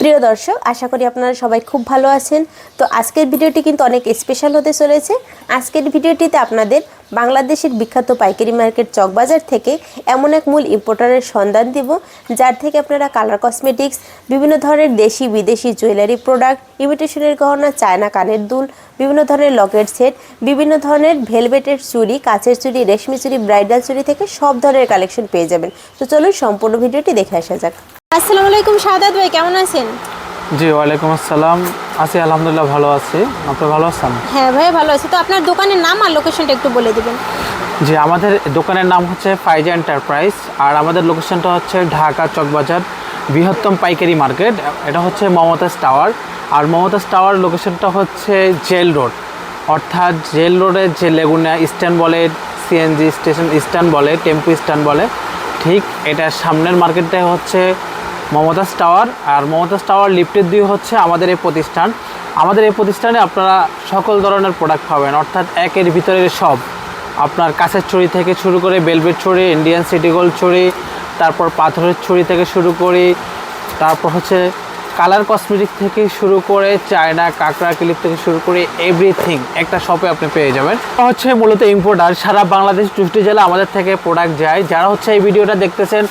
প্রিয় দর্শক, আশা করি আপনারা সবাই খুব ভালো আছেন। তো আজকের ভিডিওটি কিন্তু অনেক স্পেশাল হতে চলেছে। আজকের ভিডিওটিতে আপনাদের বাংলাদেশের বিখ্যাত পাইকারি মার্কেট চকবাজার থেকে এমন এক মূল ইম্পোর্টারের সন্ধান দিব, যার থেকে আপনারা কালার কসমেটিক্স বিভিন্ন ধরনের দেশি বিদেশি জুয়েলারি প্রোডাক্ট ইমিটেশনের গহনা, চায়না কানের দুল, বিভিন্ন ধরনের লকেট সেট বিভিন্ন ধরনের ভেলভেটের চুড়ি, কাচের চুড়ি, রেশমি চুড়ি ব্রাইডাল চুড়ি থেকে সব ধরনের কালেকশন পেয়ে যাবেন। তো চলুন সম্পূর্ণ ভিডিওটি দেখে আসা যাক। আসসালামু আলাইকুম শাহাদাত ভাই কেমন আছেন? জি ওয়ালাইকুম আসসালাম। আছি আলহামদুলিল্লাহ ভালো আছি। আপনি ভালো আছেন? হ্যাঁ ভাই ভালো আছি। তো আপনার দোকানের নাম আর লোকেশনটা একটু বলে দিবেন। জি আমাদের দোকানের নাম হচ্ছে ফাইজা এন্টারপ্রাইজ আর আমাদের লোকেশনটা হচ্ছে ঢাকা চকবাজার বৃহত্তম পাইকারি মার্কেট। এটা হচ্ছে মমতাজ টাওয়ার আর মমতাজ টাওয়ার লোকেশনটা হচ্ছে জেল রোড। অর্থাৎ জেল রোডের যে লেগুনা স্ট্যান্ড বলে সিএনজি স্টেশন স্ট্যান্ড বলে টেম্পু স্ট্যান্ড বলে ঠিক এটার সামনের মার্কেটটাই হচ্ছে মমতাজ টাওয়ার, আর মমতাজ টাওয়ার লিফটের দুই হচ্ছে আমাদের এই প্রতিষ্ঠান। আমাদের এই প্রতিষ্ঠানে আপনারা সকল ধরনের প্রোডাক্ট পাবেন, অর্থাৎ একের ভিতরে সব। আপনার কাছের ছড়ি থেকে শুরু করে বেলভেট ছড়ি ইন্ডিয়ান সিটি গোল্ড ছড়ি তারপর পাথরের ছড়ি থেকে শুরু করি, তারপর হচ্ছে কালার কসমেটিক থেকে শুরু করে চায়না, কাঁকড়া, ক্লিপ থেকে শুরু করে এভরিথিং একটা শপে আপনি পেয়ে যাবেন। হচ্ছে মূলত ইম্পোর্টার সারা বাংলাদেশ চুষ্টি জেলা আমাদের থেকে প্রোডাক্ট যায়। যারা হচ্ছে এই ভিডিওটা দেখতেছেন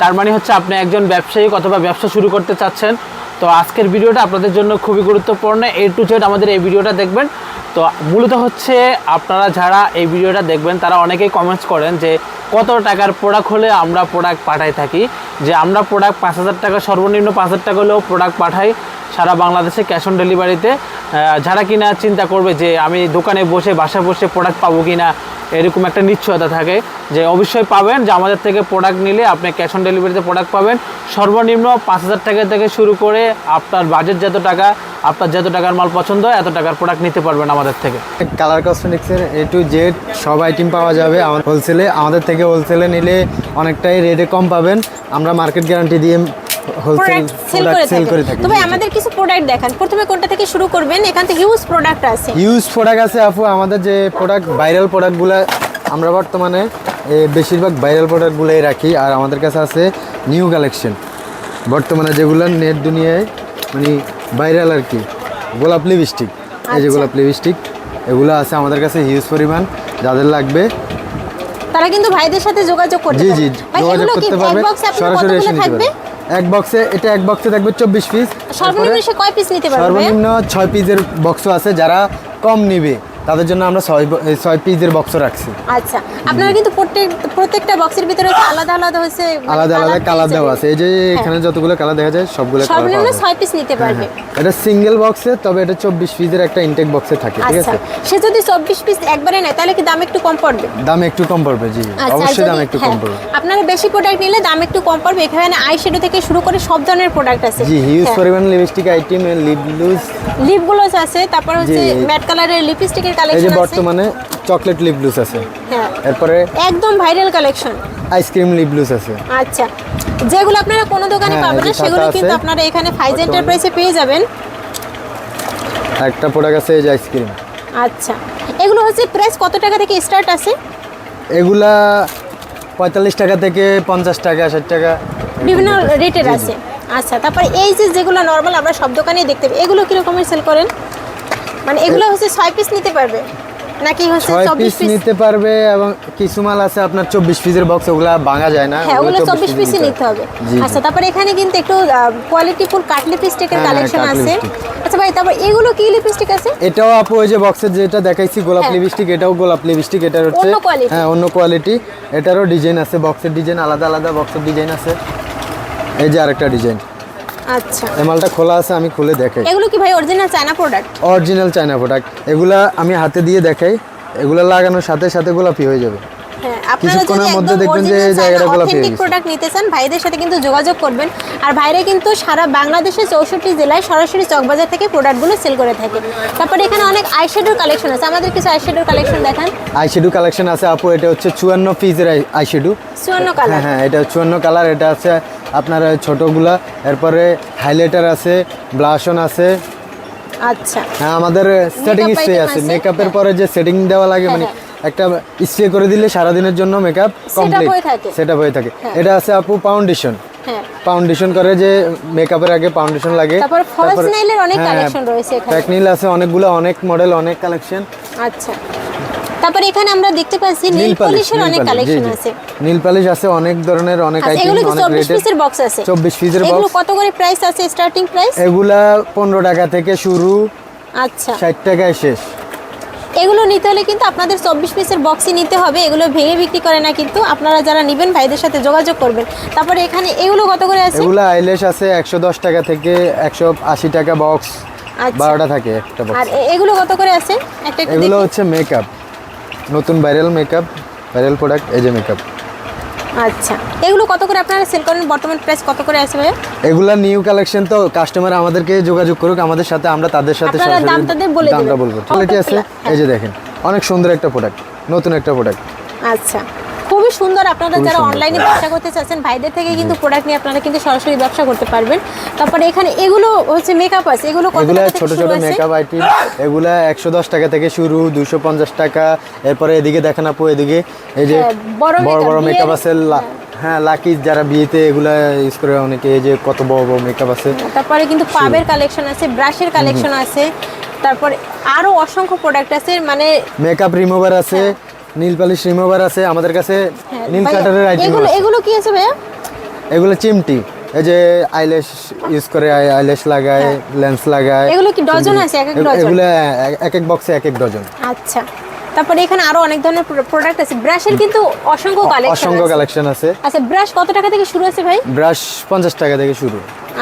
তার মানে হচ্ছে আপনি একজন ব্যবসায়িক অথবা ব্যবসা শুরু করতে চাচ্ছেন। তো আজকের ভিডিওটা আপনাদের জন্য খুবই গুরুত্বপূর্ণ। এ টু জেড আমাদের এই ভিডিওটা দেখবেন। তো মূলত হচ্ছে আপনারা যারা এই ভিডিওটা দেখবেন, তারা অনেকেই কমেন্টস করেন যে, কত টাকার প্রোডাক্ট হলে আমরা প্রোডাক্ট পাঠাই থাকি? যে আমরা প্রোডাক্ট পাঁচ হাজার টাকা, সর্বনিম্ন পাঁচ হাজার টাকা হলেও প্রোডাক্ট পাঠাই সারা বাংলাদেশে ক্যাশ অন ডেলিভারিতে যারা কিনা চিন্তা করবে যে, আমি দোকানে বসে, বাসায় বসে প্রোডাক্ট পাবো কিনা এরকম একটা নিশ্চয়তা থাকে যে অবশ্যই পাবেন, যে আমাদের থেকে প্রোডাক্ট নিলে আপনি ক্যাশ অন ডেলিভারিতে প্রোডাক্ট পাবেন। সর্বনিম্ন পাঁচ হাজার টাকা থেকে শুরু করে আপনার বাজেট যত টাকা, আপনার যত টাকার মাল পছন্দ এত টাকার প্রোডাক্ট নিতে পারবেন আমাদের থেকে। কালার কসমেটিক্সের এ টু জেড সব আইটেম পাওয়া যাবে আমার হোলসেলে আমাদের থেকে হোলসেলে নিলে অনেকটাই রেটে কম পাবেন। আমরা মার্কেট গ্যারান্টি দিয়ে হোলসেল প্রোডাক্ট সেল করে প্রোডাক্ট সেল করে থাকেন থাকি তো আমাদের কিছু প্রোডাক্ট দেখান। প্রথমে কোনটা থেকে শুরু করবেন? এখান থেকে হিউজ প্রোডাক্ট আছে। ইউজ প্রোডাক্ট আছে আপু। আমাদের যে প্রোডাক্ট ভাইরাল প্রোডাক্টগুলো আমরা বর্তমানে বেশিরভাগ ভাইরাল প্রোডাক্টগুলোই রাখি। আর আমাদের কাছে আছে নিউ কালেকশন বর্তমানে যেগুলো নেট দুনিয়ায় মানে ভাইরাল আর কি গোলাপ লিপস্টিক এই যে আচ্ছা। গোলাপ লিপস্টিক এগুলো আছে আমাদের কাছে হিউজ পরিমাণ যাদের লাগবে। তারা কিন্তু ভাইদের সাথে যোগাযোগ করতে জি জি যোগাযোগ করতে পারবে। সরাসরি এসে নিতে পারবে। এক বক্সে এটা এক বক্সে থাকবে চব্বিশ পিস সর্বনিম্ন সে কয় পিস নিতে পারবে? সর্বনিম্ন ছয় পিসের বক্স আছে যারা কম নিবে। তাদের জন্য আমরা ছয় ছয় পিসের বক্স রাখছি। আচ্ছা আপনারা কিন্তু প্রত্যেক প্রত্যেকটা বক্সের ভিতরে আলাদা আলাদা হচ্ছে মানে আলাদা আলাদা কালার দেওয়া আছে। এই যে এখানে যতগুলো কালার দেখা যায় সবগুলো কালার সর্বনিম্ন ছয় পিস নিতে পারবে। এটা সিঙ্গেল বক্সে তবে এটা চব্বিশ পিসের একটা ইনটেক বক্সে থাকে ঠিক আচ্ছা। আছে? সে যদি চব্বিশ পিস একবারে নেয় তাহলে কি দাম একটু কম পড়বে? দাম একটু কম পড়বে জি। আচ্ছা, অবশ্যই দাম একটু হ্যাঁ, কম পড়বে। আপনারা বেশি প্রোডাক্ট নিলে দাম একটু কম পড়বে। এখানে আই শ্যাডো থেকে শুরু করে সব ধরনের প্রোডাক্ট আছে। জি হিউজ হ্যাঁ, পরিমাণ lipstick item lip loose lip gloss আছে তারপর হচ্ছে। ম্যাট কালারের লিপস্টিকের এই যে কালেকশন বর্তমানে চকলেট লিপ লুজ আছে। হ্যাঁ। এরপরে একদম viral collection ice cream lip loose আছে। আচ্ছা। যেগুলো আপনারা কোনো দোকানে হ্যাঁ, পাবেন না সেগুলো কিন্তু আপনারা এখানে ফাইজ। এন্টারপ্রাইজে পেয়ে যাবেন। একটা প্রোডাক্ট আছে এই যে আইসক্রিম আচ্ছা। এগুলো হচ্ছে প্রাইস কত টাকা থেকে স্টার্ট আছে? এগুলা পঁয়তাল্লিশ টাকা থেকে পঞ্চাশ টাকা ষাট টাকা। বিভিন্ন রেটের আছে। আচ্ছা তারপরে এই যে যেগুলো নর্মাল আমরা সব দোকানেই দেখতে পাই এগুলো কিরকমের সেল করেন? মানে এগুলো হচ্ছে ছয় পিস নিতে পারবে? নাকি হচ্ছে ছয় চব্বিশ পিস পিস নিতে পারবে এবং কিছু মাল আছে আপনার চব্বিশ পিসের বক্স ওগুলা ভাঙা যায় না হ্যাঁ ওগুলো চব্বিশ piece পিসই নিতে হবে। আচ্ছা তারপরে এখানে কিন্তু একটু কোয়ালিটি ফুল কাট লিপস্টিকের হ্যাঁ, কালেকশন আছে। আচ্ছা ভাই তারপর এগুলো কি লিপস্টিক আছে? এটাও আপু ওই যে বক্সের যেটা দেখাইছি গোলাপ হ্যাঁ। লিপস্টিক এটাও গোলাপ লিপস্টিক এটার হচ্ছে। হ্যাঁ অন্য কোয়ালিটি এটারও ডিজাইন আছে বক্সের ডিজাইন আলাদা আলাদা বক্সের ডিজাইন আছে। এই যে আরেকটা ডিজাইন আচ্ছা। এই মালটা খোলা আছে আমি খুলে দেখাই। এগুলো কি ভাই original China product original China product এগুলা আমি হাতে দিয়ে দেখাই। এগুলা লাগানোর সাথে সাথে গোলাপি হয়ে যাবে। কিছুক্ষণের মধ্যে দেখবেন যে জায়গাটা অথেন্টিক প্রোডাক্ট নিতে চান ভাইদের সাথে কিন্তু যোগাযোগ করবেন। আর ভাইরা কিন্তু সারা বাংলাদেশের চৌষট্টি জেলায় সরাসরি চকবাজার থেকে প্রোডাক্টগুলো সেল করে থাকে। তারপরে এখানে অনেক আইশ্যাডোর কালেকশন আছে। আমাদের কিছু আইশ্যাডোর কালেকশন দেখান। আইশ্যাডো কালেকশন আছে আপু এটা হচ্ছে চুয়ান্ন পিসের আইশ্যাডো চুয়ান্ন হ্যাঁ কালার হ্যাঁ এটা চুয়ান্ন কালার এটা আছে আপনার ছোটোগুলা। এরপরে হাইলাইটার আছে ব্লাশন আছে। আচ্ছা। হ্যাঁ আমাদের সেটিং স্প্রে আছে? মেকআপের হ্যাঁ। পরে যে সেটিং দেওয়া লাগে হ্যাঁ, মানে হ্যাঁ। একটা স্প্রে করে দিলে সারাদিনের জন্য মেকআপ কমপ্লিট হয়ে থাকে। সেটা হয়ে থাকে। হ্যাঁ। এটা আছে আপু ফাউন্ডেশন হ্যাঁ। ফাউন্ডেশন করে যে মেকআপের আগে ফাউন্ডেশন লাগে। তারপর nail এর অনেক হ্যাঁ, collection রয়েছে এখানে। nail আছে অনেকগুলো অনেক মডেল অনেক কালেকশন আচ্ছা। তারপরে এখানে আমরা দেখতে পাচ্ছি নীল পলিশের অনেক কালেকশন আছে। নীল পালিশ আছে অনেক ধরনের অনেক আচ্ছা আইটেম এগুলো অনেক চব্বিশ রেটের পিসের বক্স আছে? 24 পিসের বক্স এগুলো কত করে প্রাইস আছে স্টার্টিং প্রাইস এগুলা পনেরো টাকা থেকে শুরু। আচ্ছা। ষাট টাকায় শেষ। এগুলো নিতে হলে কিন্তু আপনাদের চব্বিশ পিসের বক্সই নিতে হবে। এগুলো ভেঙে বিক্রি করে না কিন্তু আপনারা যারা নেবেন ভাইদের সাথে যোগাযোগ করবেন। তারপরে এখানে এগুলো কত করে আছে? এগুলো আইলেশ আছে একশো দশ টাকা থেকে একশো আশি টাকা বক্স আচ্ছা। বারোটা থাকে একটা আর বক্স আর এগুলো কত করে আছে? একটা এগুলো হচ্ছে মেকআপ নতুন ভাইরাল মেকআপ ভাইরাল প্রোডাক্ট এই যে মেকআপ আচ্ছা। এগুলো কত করে আপনারা সেল করেন? বর্তমান প্রাইস কত করে আছে ভাইয়া? এগুলো নিউ কালেকশন তো কাস্টমার আমাদেরকে যোগাযোগ করুক আমাদের সাথে আমরা তাদের সাথে আপনারা সরাসরি দামটা বলব। কোয়ালিটি আছে। এই যে দেখেন অনেক সুন্দর একটা প্রোডাক্ট নতুন একটা প্রোডাক্ট আচ্ছা। খুবই সুন্দর আপনারা যারা। অনলাইনে ব্যবসা করতে চাচ্ছেন ভাইদের থেকে কিন্তু প্রোডাক্ট নিয়ে আপনারা কিন্তু সরাসরি ব্যবসা করতে পারবেন। তারপরে এখানে এগুলো হচ্ছে মেকআপ আছে। এগুলো টাকা ছোট ছোট? মেকআপ আইটেম এগুলা একশো দশ টাকা থেকে শুরু দুশো পঞ্চাশ টাকা। এরপরে এদিকে দেখেন আপু এদিকে এই যে হ্যাঁ, বড় বড় বড় মেকআপ আছে হ্যাঁ। লাকি যারা বিয়েতে এগুলা ইউজ করে অনেকে এই যে কত বড় বড় মেকআপ আছে। তারপরে কিন্তু পাবের কালেকশন আছে ব্রাশের কালেকশন আছে। তারপরে আরও অসংখ্য প্রোডাক্ট আছে মানে মেকআপ রিমুভার আছে। নীল পালিশ রিমুভার আছে আমাদের কাছে হ্যাঁ, নীল কাটারের আইটেম এগুলো এগুলো কি আছে ভাইয়া? এগুলো চিমটি এই যে আইল্যাশ ইউজ করে আইল্যাশ লাগায় লেন্স লাগায়। হ্যাঁ। এগুলো কি ডজন আছে? এক এক ডজন? এগুলো এক এক বক্সে এক এক ডজন। আচ্ছা। তারপরে এখানে আরও অনেক ধরনের প্রোডাক্ট আছে। ব্রাশের কিন্তু অসংখ্য কালেকশন অসংখ্য কালেকশন আছে। আচ্ছা ব্রাশ কত টাকা থেকে শুরু আছে ভাই? ব্রাশ পঞ্চাশ টাকা থেকে শুরু।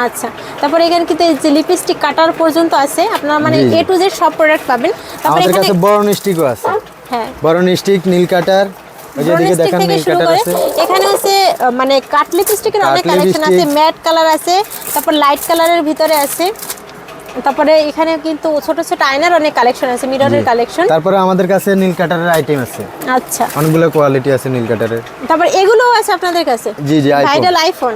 আচ্ছা। তারপরে এখানে কিন্তু যে লিপস্টিক কাটার পর্যন্ত আছে। আপনারা মানে। এ টু জেড সব প্রোডাক্ট পাবেন। তারপরে এখানে বড় স্টিকও আছে। হ্যাঁ। স্টিক নীল কাটার ব্রোন নীল কাটার করে আছে। এখানে হচ্ছে আহ, মানে কাট লিপস্টিকের অনেক কালেকশন আছে ম্যাট কালার আছে তারপর লাইট কালারের ভিতরে আছে। তারপরে এখানে কিন্তু ছোট ছোট আয়নার অনেক কালেকশন আছে মিররের কালেকশন তারপরে আমাদের কাছে নীল কাটারের আইটেম আছে। আচ্ছা। অনেকগুলো কোয়ালিটি আছে নীল কাটারের। তারপর এগুলোও আছে আপনাদের কাছে? জি, জি। ভাইরাল আইফোন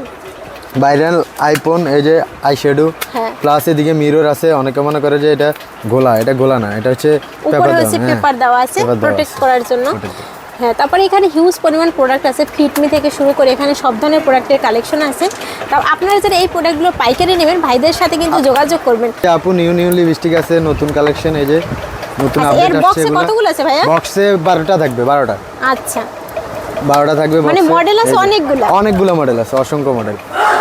ভাইরাল আইফোন এই যে আই শ্যাডো। প্লাস এদিকে মিরর আছে অনেকে মনে করে যে এটা গোলা এটা গোলা না এটা হচ্ছে উপরে হচ্ছে পেপার দেওয়া আছে প্রোটেক্ট করার জন্য। হ্যাঁ তারপরে এখানে হিউজ পরিমাণ প্রোডাক্ট আছে ফিটমি থেকে শুরু করে এখানে সব ধরনের প্রোডাক্টের কালেকশন আছে। তা আপনারা যারা এই প্রোডাক্টগুলো পাইকারি নেবেন ভাইদের সাথে কিন্তু যোগাযোগ করবেন। আপু নিউ নিউ লিপস্টিক আছে নতুন কালেকশন এই যে নতুন আচ্ছা, আপডেট এর আসছে কতগুলো আছে ভাইয়া? বক্সে বারোটা থাকবে বারোটা। আচ্ছা। বারোটা থাকবে মানে মডেল আছে অনেকগুলো? অনেকগুলো মডেল আছে অসংখ্য মডেল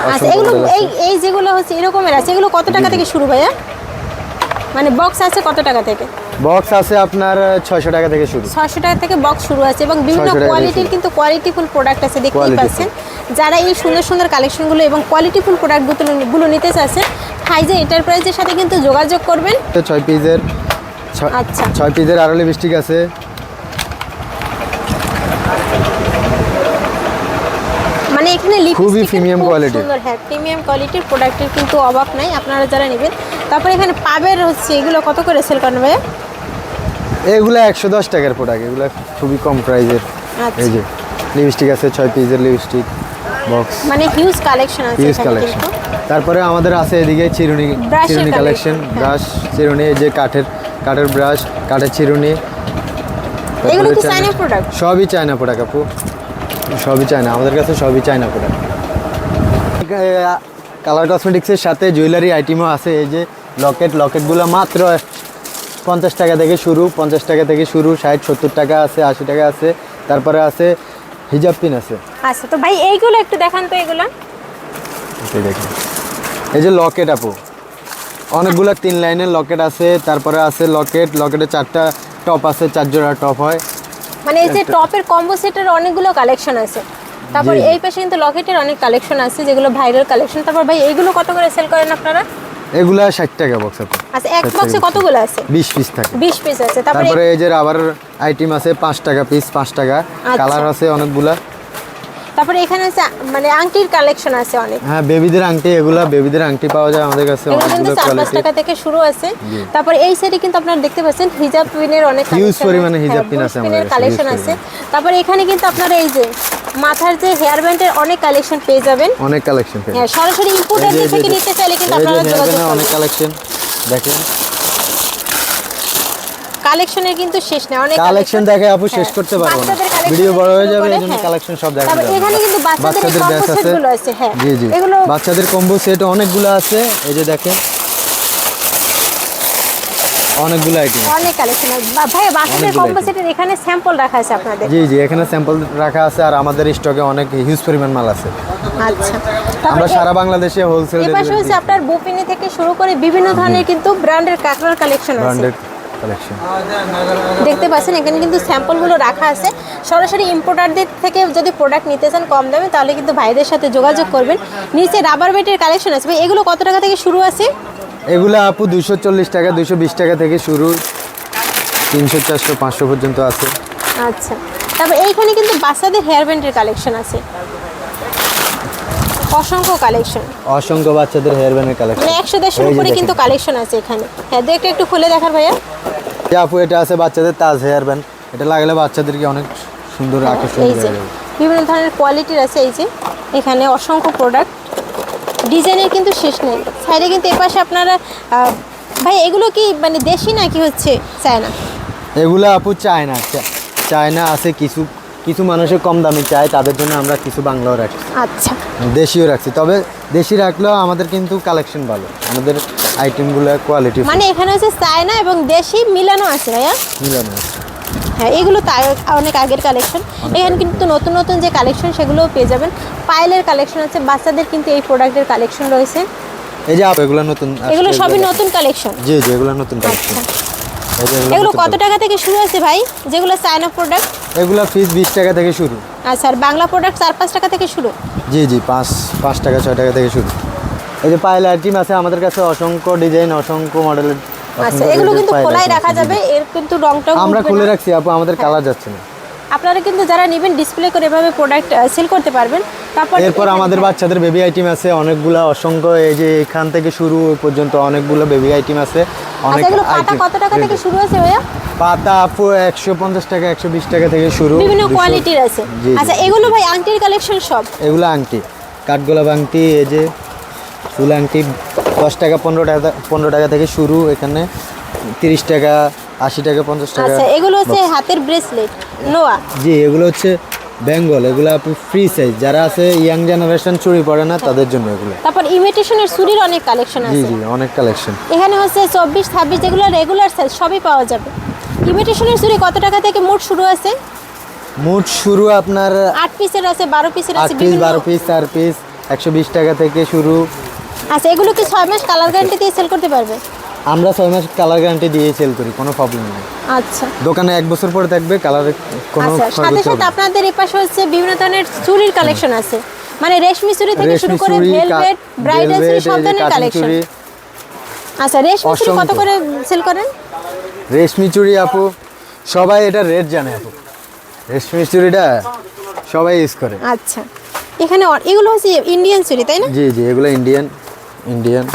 আচ্ছা এগুলো এই এই যেগুলো হচ্ছে এরকমের আছে এগুলো কত টাকা থেকে শুরু ভাইয়া? মানে বক্স আছে কত টাকা থেকে? বক্স আছে আপনার ছয়শো টাকা থেকে শুরু। ছশো টাকা থেকে বক্স শুরু আছে এবং বিভিন্ন 600 কোয়ালিটির। কিন্তু কোয়ালিটিফুল প্রোডাক্ট আছে দেখতেই পাচ্ছেন। যারা এই সুন্দর সুন্দর কালেকশনগুলো এবং কোয়ালিটিফুল প্রোডাক্টগুলো গুলো নিতে চাচ্ছেন ফাইজে এন্টারপ্রাইজের সাথে কিন্তু যোগাযোগ করবেন। এটা ছয় পিসের ছ- আচ্ছা। ছয় পিসের আরও লিপস্টিক আছে মানে এখানে খুবই খুব quality। সুন্দর হ্যাঁ প্রিমিয়াম কোয়ালিটির প্রোডাক্টের কিন্তু অভাব নাই আপনারা যারা নেবেন। তারপরে এখানে পাবের হচ্ছে এগুলো কত করে সেল করেন ভাইয়া? এগুলো একশো দশ টাকার প্রোডাক্ট এগুলো খুবই কম প্রাইসের আচ্ছা। এই যে লিপস্টিক আছে ছয় পিসের লিপস্টিক বক্স মানে হিউজ কালেকশন আছে হিউজ কালেকশন তারপরে আমাদের আছে এদিকে চিরুনি চিরুনি কালেকশন হ্যাঁ। ব্রাশ চিরুনি এই যে কাঠের কাঠের ব্রাশ কাঠের চিরুনি। এগুলো কি চায়না প্রোডাক্ট সবই চায়না প্রোডাক্ট আপু। সবই চায়না আমাদের কাছে সবই চায়না প্রোডাক্ট কালার কসমেটিক্সের সাথে জুয়েলারি আইটেমও আছে এই যে লকেট লকেটগুলো মাত্র পঞ্চাশ টাকা থেকে শুরু পঞ্চাশ টাকা থেকে শুরু ষাট সত্তর টাকা আছে আশি টাকা আছে তারপরে আছে হিজাব পিন আছে। আচ্ছা তো ভাই এইগুলো একটু দেখান তো এগুলো। দেখুন এই যে লকেট আপু অনেকগুলো তিন লাইনের লকেট আছে তারপরে আছে লকেট লকেটে চারটা টপ আছে চার জোড়া টপ হয়। মানে এই যে টপের কম্বো সেটের অনেকগুলো কালেকশন আছে। তারপর এই পাশে কিন্তু লকেটের অনেক কালেকশন আছে যেগুলো ভাইরাল কালেকশন তারপর ভাই এগুলো কত করে সেল করেন আপনারা? এগুলা ষাট টাকা বক্স আছে আচ্ছা এক বক্সে কতগুলো আছে? বিশ পিস থাকে। বিশ পিস আছে। তারপরে এই যে রাবার আইটেম আছে 5 টাকা পিস 5 টাকা। আচ্ছা। কালার আছে অনেকগুলা। তারপরে এখানে হচ্ছে মানে আংটির কালেকশন আছে অনেক। হ্যাঁ বেবিদের আংটি এগুলা বেবিদের আংটি পাওয়া যায় আমাদের কাছে অনেকগুলো কোয়ালিটি টাকা থেকে শুরু আছে। তারপর এই সাইডে কিন্তু আপনারা দেখতে পাচ্ছেন হিজাব পিনের অনেক collection পরিমাণে আছে। হিজাব হ্যাঁ, পিন আছে আমাদের কাছে, কালেকশন আছে। তারপর এখানে কিন্তু আপনারা এই যে মাথার যে হেয়ার ব্যান্ডের অনেক কালেকশন পেয়ে যাবেন। অনেক কালেকশন পেয়ে হ্যাঁ সরাসরি ইম্পোর্টার থেকে নিতে চাইলে কিন্তু আপনারা যোগাযোগ অনেক কালেকশন দেখেন। কালেকশনের কিন্তু শেষ নেই অনেক কালেকশন দেখে আপু শেষ হ্যাঁ, করতে পারব না। ভিডিও বড় হয়ে যাবে হ্যাঁ। কালেকশন সব দেখা যাবে। এখানে কিন্তু বাচ্চাদের আছে, হ্যাঁ। জি জি। এগুলো- বাচ্চাদের কম্বো সেট অনেকগুলো আছে। এই যে দেখেন। অনেকগুলো আইটেম অনেক কালেকশন ভাই বাচ্চাদের কম্বো সেটের এখানে স্যাম্পল রাখা আছে আপনাদের? জি জি এখানে স্যাম্পল রাখা আছে আর আমাদের স্টকে অনেক হিউজ পরিমাণ মাল আছে। আচ্ছা। আমরা সারা বাংলাদেশে হোলসেল এই পাশে হচ্ছে আপনার বুপিনি থেকে শুরু করে বিভিন্ন ধরনের কিন্তু ব্র্যান্ডের কাঁকড়ার কালেকশন আছে। কালেকশন দেখতে পাচ্ছেন এখানে কিন্তু স্যাম্পলগুলো রাখা আছে। সরাসরি ইম্পোর্টারদের থেকে যদি প্রোডাক্ট নিতে চান কম দামে তাহলে কিন্তু ভাইদের সাথে যোগাযোগ করবেন। নিচে রাবার বেটের কালেকশন আছে। ভাই এগুলো কত টাকা থেকে শুরু আছে? এগুলো আপু দুশো চল্লিশ টাকা দুশো বিশ টাকা থেকে শুরু। তিনশো চারশো পাঁচশো পর্যন্ত আছে। আচ্ছা। তারপর এইখানে কিন্তু বাচ্চাদের হেয়ার ব্যান্ডের কালেকশন আছে। অসংখ্য কালেকশন অসংখ্য বাচ্চাদের হেয়ার ব্যান্ডের কালেকশন মানে একশো দেড়শোর উপরে কিন্তু কালেকশন আছে এখানে। হ্যাঁ দেখতে একটু খুলে দেখার ভাইয়া। যে আপু এটা আছে বাচ্চাদের তাজ হেয়ার ব্যান্ড এটা লাগালে বাচ্চাদেরকে অনেক সুন্দর আকর্ষণ বিভিন্ন ধরনের কোয়ালিটির আছে এই যে। এখানে অসংখ্য প্রোডাক্ট ডিজাইনের কিন্তু শেষ নেই। সাইডে কিন্তু এপাশে আপনারা ভাই এগুলো কি মানে দেশি নাকি হচ্ছে চায়না? এগুলো আপু চায় না চা- চায়না আছে কিছু কিছু মানুষের কম দামে চায় তাদের জন্য আমরা কিছু বাংলাও রাখছি। আচ্ছা। দেশিও রাখছি তবে দেশি রাখলেও আমাদের কিন্তু কালেকশন ভালো। আমাদের আইটেমগুলো কোয়ালিটি মানে এখানে হচ্ছে চায়না এবং দেশি মিলানো আছে ভাইয়া? মিলানো আছে। হ্যাঁ এগুলো অনেক আগের কালেকশন এখানে কিন্তু নতুন নতুন যে কালেকশন সেগুলোও পেয়ে যাবেন। পাইলের কালেকশন আছে বাচ্চাদের কিন্তু এই প্রোডাক্টের কালেকশন রয়েছে। এই যে এগুলো নতুন এগুলো সবই নতুন কালেকশন জি জি এগুলো নতুন কালেকশন আচ্ছা এগুলো কত টাকা থেকে শুরু আছে ভাই? যেগুলো চায়না প্রোডাক্ট এগুলো ফিস বিশ টাকা থেকে শুরু। আচ্ছা আর বাংলা প্রোডাক্ট চার পাঁচ টাকা থেকে শুরু? জি জি পাঁচ পাঁচ টাকা ছয় টাকা থেকে শুরু। এই যে পায়েল আইটেম আছে আমাদের কাছে অসংখ্য ডিজাইন অসংখ্য মডেলের আচ্ছা এগুলো কিন্তু খোলাই রাখা যাবে এর কিন্তু রংটাও আমরা খুলে রাখছি আপু আমাদের কালার যাচ্ছে না। আপনারা কিন্তু যারা নেবেন ডিসপ্লে করে এভাবে প্রোডাক্ট সেল করতে পারবেন। তারপর এরপর আমাদের বাচ্চাদের বেবি আইটেম আছে অনেকগুলো অসংখ্য এই যে এখান থেকে শুরু পর্যন্ত অনেকগুলো বেবি আইটেম আছে অনেক আচ্ছা পাতা কত টাকা থেকে শুরু আছে ভাইয়া? পাতা আপু একশো পঞ্চাশ টাকা একশো বিশ টাকা থেকে শুরু। বিভিন্ন কোয়ালিটির আছে। আচ্ছা এগুলো ভাই আংটির কালেকশন সব? এগুলো আংটি কাঠগোলাপ আংটি এই যে ফুল আংটি দশ টাকা পনেরো টাকা পনেরো টাকা থেকে শুরু এখানে তিরিশ টাকা আশি টাকা পঞ্চাশ টাকা। আচ্ছা এগুলো হচ্ছে হাতের ব্রেসলেট নোয়া? জি এগুলো হচ্ছে বেঙ্গল এগুলো আপনি ফ্রি সাইজ যারা আছে ইয়াং জেনারেশন চুরি পড়ে না তাদের জন্য এগুলো। তারপর ইমিটেশনের চুরির অনেক কালেকশন আছে। জি অনেক কালেকশন এখানে হচ্ছে চব্বিশ ছাব্বিশ যেগুলো রেগুলার সাইজ সবই পাওয়া যাবে। ইমিটেশনের চুরি কত টাকা থেকে মোট শুরু আছে? মোট শুরু আপনার আট পিসের আছে বারো পিসের আছে পিস বারো পিস চার পিস একশো বিশ টাকা থেকে শুরু। আচ্ছা এগুলো কি ছয় মাস কালার গ্যারান্টি দিয়ে সেল করতে পারবে? আমরা ছয় মাস কালার গ্যারান্টি দিয়ে সেল করি কোনো প্রবলেম নেই। আচ্ছা। দোকানে এক বছর পরে থাকবে কালার কোনো আচ্ছা সাথে সাথে আপনাদের এই পাশে হচ্ছে বিভিন্ন ধরনের চুরির কালেকশন আছে। মানে রেশমি চুরি থেকে শুরু করে ভেলভেট ব্রাইডাল চুরি সব ধরনের কালেকশন আচ্ছা রেশমি চুরি কত করে সেল করেন? রেশমি চুড়ি আপু সবাই এটা রেট জানে আপু। রেশমি চুড়িটা সবাই ইউজ করে। আচ্ছা। এখানে এগুলো হচ্ছে ইন্ডিয়ান চুরি তাই না? জি জি এগুলো ইন্ডিয়ান ইন্ডিয়ান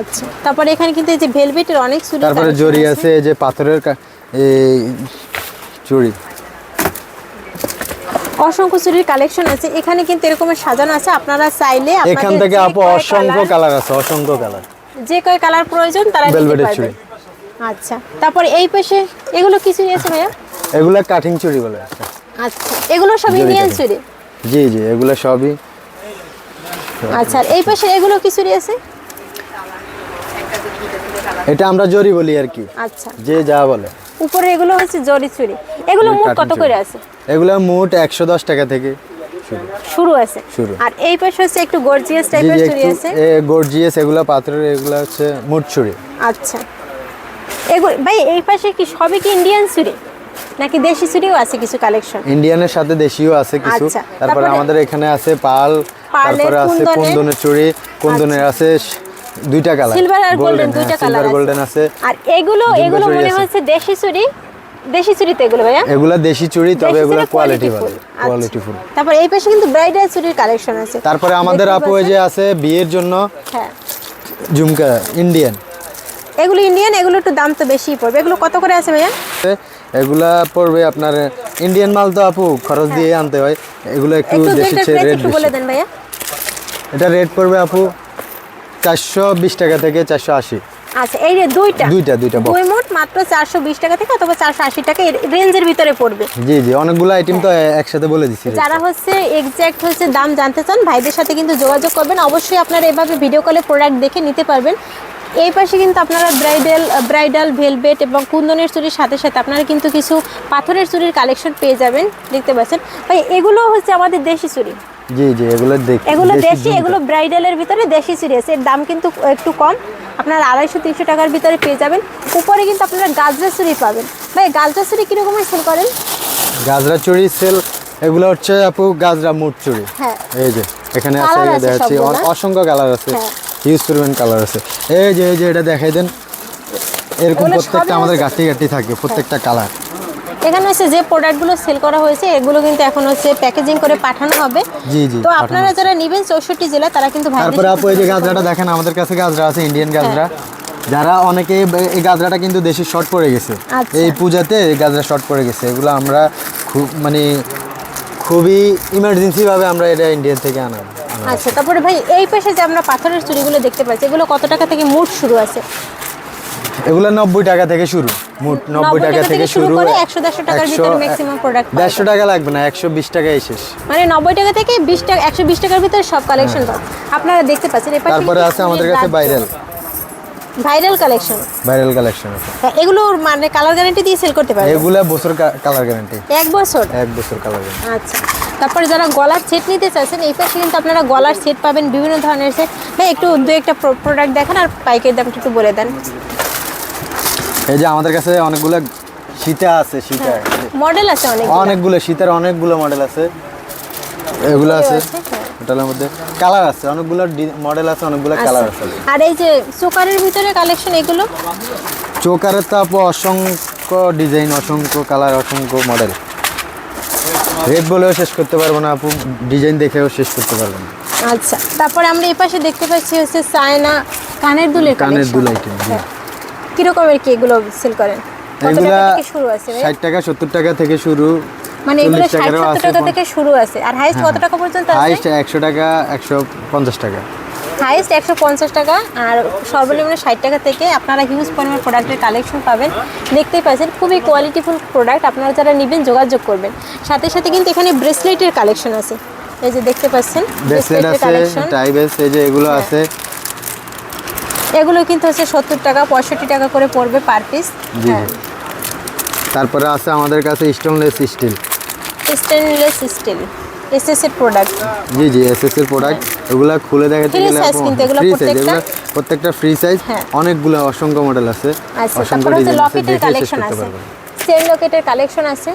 আচ্ছা। তারপরে এখানে কিন্তু এই যে ভেলভেটের অনেক চুরি তারপরে জরি আছে এই যে পাথরের এই চুড়ি। অসংখ্য চুরির কালেকশন আছে। এখানে কিন্তু এরকমের সাজানো আছে। আপনারা চাইলে এখান থেকে আপু অসংখ্য কালার আছে অসংখ্য কালার যে কয় কালার প্রয়োজন তারা নিতে চুড়ি। আচ্ছা। তারপরে এই পাশে এগুলো কি চুরি আছে ভাইয়া? এগুলা কাটিং চুড়ি বলে আচ্ছা। এগুলো সব ইন্ডিয়ান। চুরি জি জি এগুলো সবই। আচ্ছা এই পাশে এগুলো কি চুরি আছে? এটা আমরা জরি বলি আর কি। আচ্ছা। যে যা বলে। উপরে এগুলো হচ্ছে জরি চুরি এগুলো মোট কত করে আছে? এগুলো মোট একশো দশ টাকা থেকে শুরু। আছে। আর এই পাশে হচ্ছে একটু গর্জিয়াস টাইপের চুরি আছে। গর্জিয়াস এগুলো পাথরের এগুলো হচ্ছে মুট চুড়ি আচ্ছা। এগুলো ভাই এই পাশে কি সবই কি ইন্ডিয়ান চুরি নাকি দেশি চুরিও আছে কিছু কালেকশন ইন্ডিয়ানের সাথে দেশিও আছে কিছু। আচ্ছা, তারপরে আমাদের এখানে আছে পাল তারপরে আছে কুন্দনের- চুড়ি কুন্দনের আছে স- দুইটা কালার সিলভার আর গোল্ডেন দুইটা কালার সিলভার গোল্ডেন আছে। আর এগুলো এগুলো মনে হচ্ছে দেশি চুরি। দেশি চুরি তো এগুলো ভাইয়া? এগুলা দেশি চুড়ি তবে এগুলা কোয়ালিটি ভালো। আচ্ছা। Quality full. তারপর এই পাশে কিন্তু ব্রাইডাল চুরির কালেকশন আছে। তারপরে আমাদের আপু ওই যে আছে বিয়ের জন্য হ্যাঁ। ঝুমকা ইন্ডিয়ান এগুলো ইন্ডিয়ান এগুলো একটু দাম তো বেশি পড়বে। এগুলো কত করে আছে ভাইয়া? এগুলা পড়বে আপনার ইন্ডিয়ান মাল তো আপু খরচ দিয়ে আনতে হয়। এগুলো একটু দেশি রেট বলে দেন ভাইয়া। এটা রেট পড়বে আপু? চারশো বিশ টাকা থেকে চারশো আশি। আচ্ছা এই যে দুইটা? দুইটা, দুইটা বক্স দুই মোট মাত্র চারশো বিশ টাকা থেকে অথবা চারশো আশি টাকা এর রেঞ্জের ভিতরে পড়বে। জি জি অনেকগুলো আইটেম তো একসাথে বলে দিছি যারা হচ্ছে এক্স্যাক্ট হচ্ছে দাম জানতে চান ভাইদের সাথে কিন্তু যোগাযোগ করবেন। অবশ্যই আপনারা এভাবে ভিডিও কলে প্রোডাক্ট দেখে নিতে পারবেন। এই পাশে কিন্তু আপনারা ব্রাইডাল ব্রাইডাল ভেলভেট এবং কুন্দনের চুরির সাথে সাথে আপনারা কিন্তু কিছু পাথরের চুরির কালেকশন পেয়ে যাবেন। দেখতে পাচ্ছেন? ভাই এগুলো হচ্ছে আমাদের দেশি চুরি। জি জি এগুলো এগুলো দেশি এগুলো ব্রাইডালের ভিতরে দেশি চুরি আছে। এর দাম কিন্তু একটু কম। আপনারা আড়াইশো তিনশো টাকার ভিতরে পেয়ে যাবেন। উপরে কিন্তু আপনারা গাজরা চুরি পাবেন। ভাই গাজরা চুরি কীরকমের সেল করেন? গাজরা চুরি সেল এগুলো হচ্ছে আপু গাজরা মুট চুড়ি হ্যাঁ। এই যে এখানে আছে এই দেখাচ্ছি। অসংখ্য কালার আছে। হ্যাঁ। হিউজ পরিমাণ কালার আছে। এই যে এই যে এটা দেখাই দেন। এরকম প্রত্যেকটা আমাদের? গাঠি গাঠি থাকে প্রত্যেকটা কালার এখানে হচ্ছে যে প্রোডাক্টগুলো সেল করা হয়েছে এগুলো কিন্তু এখন হচ্ছে প্যাকেজিং করে পাঠানো হবে। জি, জি, তো আপনারা যারা নেবেন চৌষট্টি জেলা তারা কিন্তু তারপরে আপু এই যে গাজরাটা দেখেন আমাদের কাছে গাজরা আছে ইন্ডিয়ান গাজরা। যারা অনেকে এই- গাজরাটা কিন্তু দেশে শর্ট পড়ে গেছে। আচ্ছা। এই পূজাতে এই গাজরা শর্ট পড়ে গেছে। এগুলো আমরা খুব মানে খুবই ইমার্জেন্সি ভাবে আমরা এটা ইন্ডিয়ান থেকে আনা আনা আচ্ছা তারপরে ভাই এই পাশে যে আমরা পাথরের চুড়িগুলো দেখতে পাচ্ছি এগুলো কত টাকা থেকে মোট শুরু আছে? এগুলো নব্বই টাকা থেকে শুরু। মোট নব্বই টাকা থেকে শুরু একশো দেড়শো টাকার ভিতরে ম্যাক্সিমাম প্রোডাক্ট দেড়শো টাকা লাগবে না একশো বিশ টাকায় শেষ। মানে নব্বই টাকা থেকে বিশ টাকা একশো বিশ টাকার ভিতরে সব কালেকশন পাবেন। আপনারা দেখতে পাচ্ছেন এই পাশে তারপরে আছে আমাদের কাছে viral viral collection viral collection আছে এগুলোর মানে কালার গ্যারান্টি দিয়ে সেল করতে পারবেন এগুলো বছর কালার গ্যারান্টি এক বছর? এক বছর কালার গ্যারান্টি আচ্ছা। তারপরে যারা গলার সেট নিতে চাচ্ছেন এই পাশে কিন্তু আপনারা গলার সেট পাবেন বিভিন্ন ধরনের সেট ভাই একটু দু একটা প্রোডাক্ট দেখান আর পাইকের দামটা একটু বলে দেন। এই যে আমাদের কাছে অনেকগুলো সীতা আছে সীতা মডেল আছে অনেক অনেকগুলো শীতের অনেকগুলো মডেল আছে। এগুলো আছে। ওটার মধ্যে কালার আছে অনেকগুলো মডেল আছে অনেকগুলো কালার আছে। আর এই যে চোকারের ভিতরে কালেকশন এগুলো? চোকারের তো অসংখ্য ডিজাইন অসংখ্য কালার অসংখ্য মডেল রেট বলেও শেষ করতে পারব না আপু ডিজাইন দেখেও শেষ করতে পারব না। আচ্ছা তারপরে আমরা এই পাশে দেখতে পাচ্ছি হচ্ছে চায়না কানের দুলের কানের। দুল আইটেম হ্যাঁ। কিরকমের কি এগুলো সেল করেন? এগুলা শুরু আছে টাকা সত্তর টাকা থেকে শুরু। মানে এগুলো চল্লিশ ষাট টাকারও সত্তর আছে টাকা থেকে শুরু আছে। আর হাইস্ট কত টাকা পর্যন্ত আছে? হাইস্ট একশো টাকা একশো পঞ্চাশ টাকা। হাইস্ট একশো পঞ্চাশ টাকা আর সর্বনিম্ন ষাট টাকা থেকে আপনারা হিউজ পরিমাণ প্রোডাক্টের কালেকশন পাবেন। দেখতেই পাচ্ছেন খুবই কোয়ালিটিফুল প্রোডাক্ট আপনারা যারা নেবেন যোগাযোগ করবেন। সাথে সাথে কিন্তু এখানে ব্রেসলেটের কালেকশন আছে। এই যে দেখতে পাচ্ছেন ব্রেসলেট আছে কালেকশন টাইবেস এই যে এগুলো হ্যাঁ। আছে। এগুলো কিন্তু হচ্ছে সত্তর টাকা পঁয়ষট্টি টাকা করে পড়বে পার পিস জি। তারপরে আছে আমাদের কাছে stoneless steel stainless steel SS এর প্রোডাক্ট জি জি এসএস এর প্রোডাক্ট এগুলা খুলে দেখাতে গেলে ফ্রি সাইজ? এগুলো প্রত্যেকটা ফ্রি সাইজ হ্যাঁ। অনেকগুলো অসংখ্য মডেল আছে। অসংখ্য ডিজাইন আছে লকেটের দেখে কালেকশন আছে। সেম লকেটের কালেকশন আছে।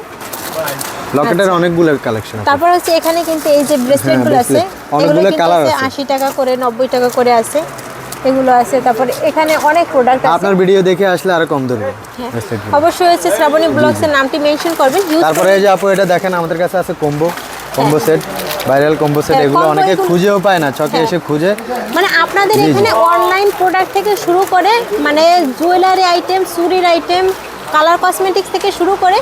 লকেটের অনেকগুলো কালেকশন আছে। তারপর হচ্ছে এখানে কিন্তু এই যে ব্রেসলেটগুলো আছে অনেকগুলো কিন্তু আছে আছে। আশি টাকা করে নব্বই টাকা করে আছে। এগুলো আছে তারপরে এখানে অনেক প্রোডাক্ট আছে। আপনার ভিডিও দেখে আসলে আরও কম ধরবে। হ্যাঁ। অবশ্যই হচ্ছে শ্রাবণী ব্লগস এর নামটি মেনশন করবেন তারপরে এই যে আপু এটা দেখেন আমাদের কাছে আছে combo combo set viral combo set এগুলো অনেকে খুঁজেও পায় না ছকে হ্যাঁ। এসে খুঁজে। মানে আপনাদের এখানে অনলাইন প্রোডাক্ট থেকে শুরু করে মানে জুয়েলারি আইটেম চুরির আইটেম কালার কসমেটিক্স থেকে শুরু করে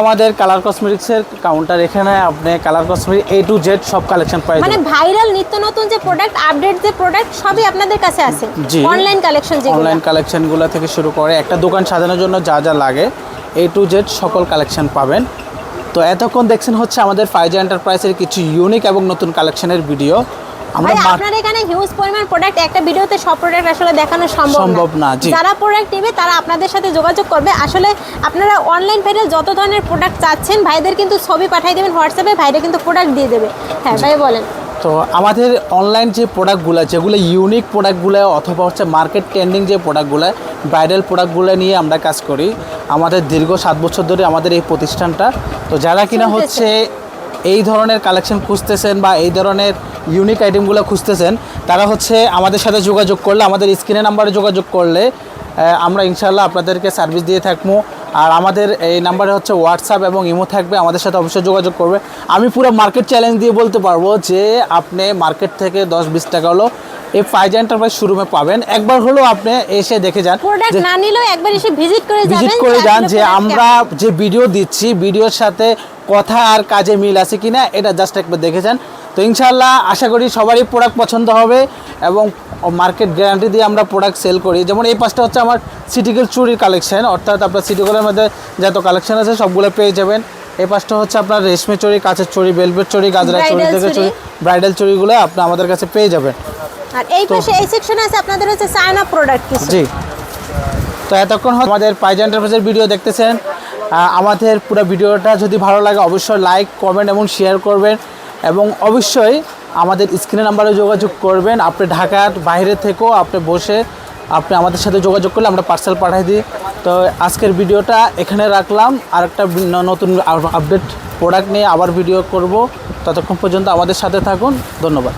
আমাদের কালার কসমেটিক্সের কাউন্টার এখানে আপনি colour cosmetic A to Z সব কালেকশন পাই মানে ভাইরাল নিত্য নতুন যে প্রোডাক্ট আপডেট যে প্রোডাক্ট সবই আপনাদের কাছে আছে। অনলাইন কালেকশন যেগুলো। অনলাইন কালেকশনগুলো থেকে শুরু করে একটা দোকান সাজানোর জন্য যা যা লাগে এ টু জেড সকল কালেকশন পাবেন। তো এতক্ষণ দেখছেন হচ্ছে আমাদের ফাইজা এন্টারপ্রাইজের কিছু ইউনিক এবং নতুন কালেকশনের ভিডিও আমরা আপনার এখানে হিউজ পরিমাণ প্রোডাক্ট একটা ভিডিওতে সব প্রোডাক্ট আসলে দেখানো সম্ভব সম্ভব না, যারা প্রোডাক্ট নেবে তারা আপনাদের সাথে যোগাযোগ করবে। আসলে আপনারা অনলাইন পেজে যত ধরনের প্রোডাক্ট চাচ্ছেন ভাইদের কিন্তু ছবি পাঠিয়ে দেবেন হোয়াটসঅ্যাপে ভাইরা কিন্তু প্রোডাক্ট দিয়ে দেবে। হ্যাঁ ভাই বলেন। তো আমাদের অনলাইন যে প্রোডাক্টগুলো যেগুলো ইউনিক প্রোডাক্টগুলো অথবা হচ্ছে মার্কেট ট্রেন্ডিং যে প্রোডাক্টগুলো ভাইরাল প্রোডাক্টগুলো নিয়ে আমরা কাজ করি। আমাদের দীর্ঘ সাত বছর ধরে আমাদের এই প্রতিষ্ঠানটা। তো যারা কিনা হচ্ছে এই ধরনের কালেকশন খুঁজতেছেন বা এই ধরনের ইউনিক আইটেমগুলো খুঁজতেছেন তারা হচ্ছে আমাদের সাথে যোগাযোগ করলে আমাদের স্ক্রিনে নাম্বারে যোগাযোগ করলে আমরা ইনশাল্লাহ আপনাদেরকে সার্ভিস দিয়ে থাকব। আর আমাদের এই নাম্বারে হচ্ছে হোয়াটসঅ্যাপ এবং ইমো থাকবে আমাদের সাথে অবশ্যই যোগাযোগ করবে। আমি পুরো মার্কেট চ্যালেঞ্জ দিয়ে বলতে পারব যে আপনি মার্কেট থেকে দশ বিশ টাকা হলো এই ফাইজা এন্টারপ্রাইজ শোরুমে পাবেন। একবার হলেও আপনি এসে দেখে যান প্রোডাক্ট না নিলেও একবার এসে ভিজিট করে যাবেন ভিজিট করে যান যে আমরা যে ভিডিও দিচ্ছি ভিডিওর সাথে কথা আর কাজে মিল আছে কি না এটা জাস্ট একবার দেখে যান। তো ইনশাল্লাহ আশা করি সবারই প্রোডাক্ট পছন্দ হবে এবং মার্কেট গ্যারান্টি দিয়ে আমরা প্রোডাক্ট সেল করি। যেমন এই পাশটা হচ্ছে আমার সিটিকেল চুরির কালেকশন অর্থাৎ আপনার সিটিকেলের মধ্যে যত কালেকশন আছে সবগুলো পেয়ে যাবেন। এই পাশটা হচ্ছে আপনার রেশমি চুরি কাঁচের চুরি বেলভেট চুরি গাজরা চুরি থেকে চুড়ি। চুরি ব্রাইডাল চুরিগুলো আপনি আমাদের কাছে পেয়ে যাবেন। আর এই পাশে এই সেকশনে আছে আপনাদের হচ্ছে চায়না প্রোডাক্ট কিছু। জি। তো এতক্ষণ আমাদের পাইজ এন্টারপ্রাইজের ভিডিও দেখতেছেন। আমাদের পুরো ভিডিওটা যদি ভালো লাগে অবশ্যই লাইক কমেন্ট এবং শেয়ার করবেন এবং অবশ্যই আমাদের স্ক্রিনে নাম্বারে যোগাযোগ করবেন। আপনি ঢাকার বাইরে থেকেও আপনি বসে আপনি আমাদের সাথে যোগাযোগ করলে আমরা পার্সেল পাঠিয়ে দিই। তো আজকের ভিডিওটা এখানে রাখলাম। আর একটা নতুন আপডেট প্রোডাক্ট নিয়ে আবার ভিডিও করব। ততক্ষণ পর্যন্ত আমাদের সাথে থাকুন। ধন্যবাদ।